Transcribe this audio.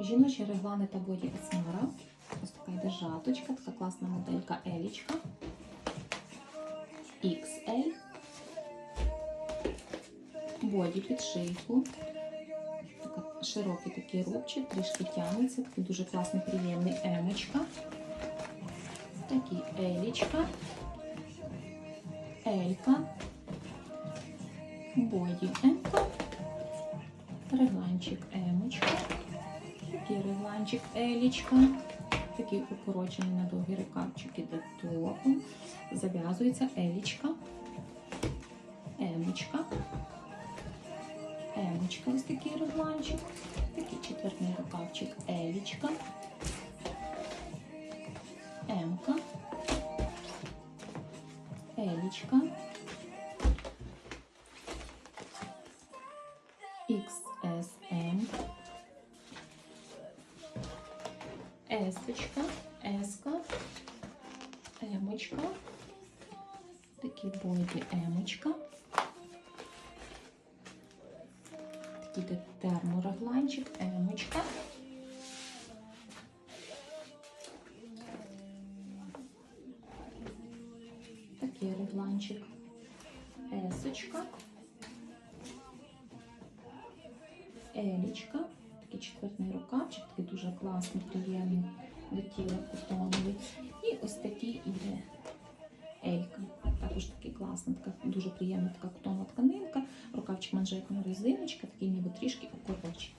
Жіночі реглани та боді Есмара. Ось така йде жаточка, така класна моделька Елічка. XL. Боді під шийку. Така, широкий такий рубчик, трішки тягнеться, такий дуже класний, приємний емочка. Такий елічка. Елька. Боді Емка. Регланчик Емочка. Такий регланчик Елічка. Такий укорочений на довгі рукавчик іде топом. Зав'язується Елічка. Емочка. Емочка, ось такий регланчик. Такий четвертний рукавчик Елічка. Емка. Елічка. XSM. Есочка, Еска, Емочка. Такий боді Емочка. Такий де терморегланчик, Емочка. Такий регланчик, Есочка. Елічка, такий четвертний рукавчик, такий дуже класний, приємний до тіла кутоновий. І ось такий іде Елька. Також такий класна, така дуже приємна така кутонова тканинка. Рукавчик манжетна резиночка, такий ніби трішки укорочений.